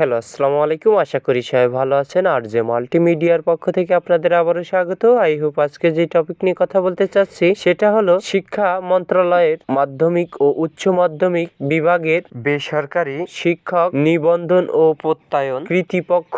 Hello আসসালামু আলাইকুম আশা করি সবাই ভালো আছেন। আর যে মাল্টিমিডিয়ার পক্ষ থেকে আপনাদের আবারও স্বাগত। আই হোপ আজকে যে টপিক নিয়ে কথা বলতে চাচ্ছি, সেটা হলো শিক্ষা মন্ত্রণালয়ের মাধ্যমিক ও উচ্চ মাধ্যমিক বিভাগের বেসরকারি শিক্ষক নিবন্ধন ও প্রত্যয়ন কৃতিপক্ষ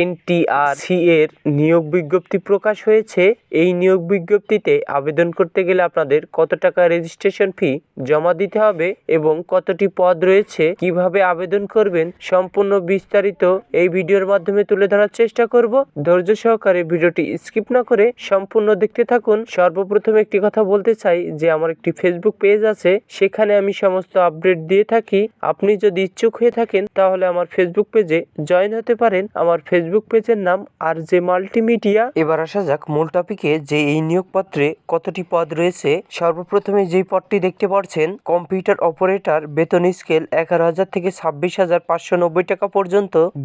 এনটিআর সি এর নিয়োগ বিজ্ঞপ্তি প্রকাশ হয়েছে। এই নিয়োগ বিজ্ঞপ্তিতে আবেদন করতে গেলে আপনাদের কত টাকা রেজিস্ট্রেশন ফি জমা দিতে হবে এবং কতটি পদ রয়েছে, কীভাবে আবেদন করবেন, সম্পূর্ণ বিস্তারিত এই ভিডিওর মাধ্যমে তুলে ধরার চেষ্টা করব। ধৈর্য সহকারে ভিডিওটি স্কিপ না করে সম্পূর্ণ দেখতে থাকুন। সর্বপ্রথম একটি কথা বলতে চাই যে, আমার একটি ফেসবুক পেজ আছে। সেখানে আমি সমস্ত আপডেট দিয়ে থাকি। আপনি যদি ইচ্ছুক হয়ে থাকেন, তাহলে আমার ফেসবুক পেজে জয়েন হতে পারেন। আমার ফেসবুক পেজের নাম আর যে মাল্টিমিডিয়া। এবার আসা যাক মূল টপিকে যে, এই নিয়োগপত্রে কতটি পদ রয়েছে। সর্বপ্রথমে যেই পদটি দেখতে পাচ্ছেন কম্পিউটার অপারেটর বেতন স্কেল এগারো হাজার থেকে ছাব্বিশ হাজার পাঁচশো নব্বই টাকা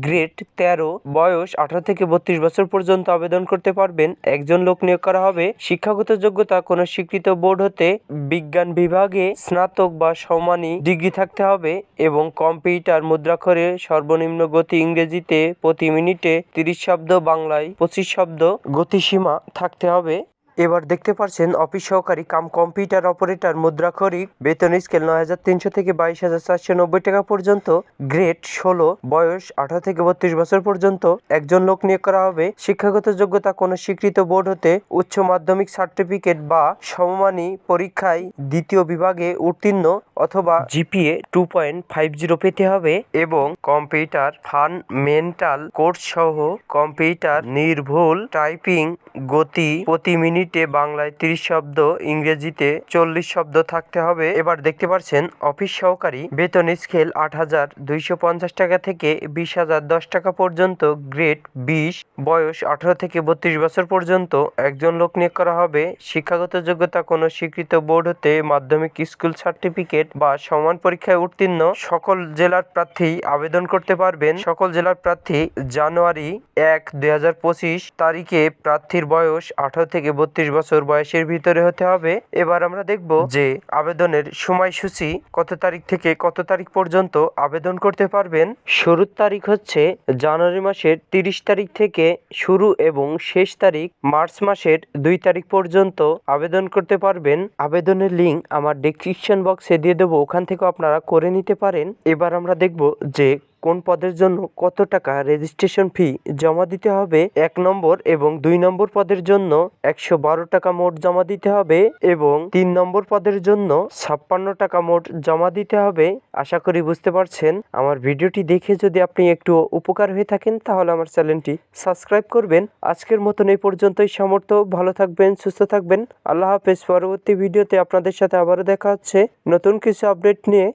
গ্রেড তেরো বয়স আঠারো থেকে বত্রিশ বছর পর্যন্ত আবেদন করতে পারবেন। একজন লোক নিয়োগ করা হবে। শিক্ষাগত যোগ্যতা, কোনো স্বীকৃত বোর্ড হতে বিজ্ঞান বিভাগে স্নাতক বা সমানী ডিগ্রি থাকতে হবে এবং কম্পিউটার মুদ্রাক্ষরে সর্বনিম্ন গতি ইংরেজিতে প্রতি মিনিটে তিরিশ শব্দ, বাংলায় পঁচিশ শব্দ গতিসীমা থাকতে হবে। এবার দেখতে পাচ্ছেন অফিস সহকারী কাম কম্পিউটার অপারেটর মুদ্রা মুদ্রাক্ষরিক বেতন স্কেল নয় হাজার তিনশো থেকে বাইশ হাজার চারশো নব্বই টাকা পর্যন্ত, গ্রেড ষোলো, বয়স আঠারো থেকে বত্রিশ বছর পর্যন্ত। একজন লোক নিয়োগ করা হবে। শিক্ষাগত যোগ্যতা কোনো স্বীকৃত বোর্ড হতে উচ্চ মাধ্যমিক সার্টিফিকেট বা সমমানী পরীক্ষায় দ্বিতীয় বিভাগে উত্তীর্ণ অথবা GPA two point five zero পেতে হবে এবং কম্পিউটার ফান্ডমেন্টাল কোর্স সহ কম্পিউটার নির্ভুল টাইপিং গতি প্রতি মিনিটে বাংলায় তিরিশ শব্দ, ইংরেজিতে চল্লিশ শব্দ থাকতে হবে। এবার দেখতে পাচ্ছেন অফিস সহকারী বেতন স্কেল আট হাজার দুইশো পঞ্চাশ টাকা থেকে বিশ হাজার দশ টাকা পর্যন্ত, গ্রেড বিশ, বয়স আঠারো থেকে বত্রিশ বছর পর্যন্ত। একজন লোক নিয়োগ করা হবে। শিক্ষাগত যোগ্যতা কোনো স্বীকৃত বোর্ড হতে মাধ্যমিক স্কুল সার্টিফিকেট বা সমান পরীক্ষায় উত্তীর্ণ। সকল জেলার প্রার্থী আবেদন করতে পারবেন। সকল জেলার প্রার্থী জানুয়ারি এক দুই তারিখে প্রার্থীর বয়স আঠারো থেকে বত্রিশ বছর বয়সের ভিতরে হতে হবে। এবার আমরা দেখব যে আবেদনের সময়সূচি কত তারিখ থেকে কত তারিখ পর্যন্ত আবেদন করতে পারবেন। শুরুর তারিখ হচ্ছে জানুয়ারি মাসের তিরিশ তারিখ থেকে শুরু এবং শেষ তারিখ মার্চ মাসের দুই তারিখ পর্যন্ত আবেদন করতে পারবেন। আবেদনের লিঙ্ক আমার ডেসক্রিপশন বক্সে দিয়ে দেবো। ওখান থেকে আপনারা করে নিতে পারেন। এবার আমরা দেখব যে কোন পদের জন্য কত টাকা রেজিস্ট্রেশন ফি জমা দিতে হবে? এক নম্বর এবং দুই নম্বর পদের জন্য একশো বারো টাকা মোট জমা দিতে হবে এবং তিন নম্বর পদের জন্য ছাপ্পান্ন টাকা মোট জমা দিতে হবে। আশা করি বুঝতে পারছেন। আমার ভিডিওটি দেখে যদি আপনি একটু উপকার হয়ে থাকেন, তাহলে আমার চ্যানেলটি সাবস্ক্রাইব করবেন। আজকের মতন এই পর্যন্তই। সমর্থ ভালো থাকবেন, সুস্থ থাকবেন। আল্লাহ হাফেজ। পরবর্তী ভিডিওতে আপনাদের সাথে আবারও দেখা হচ্ছে। নতুন কিছু আপডেট নিয়ে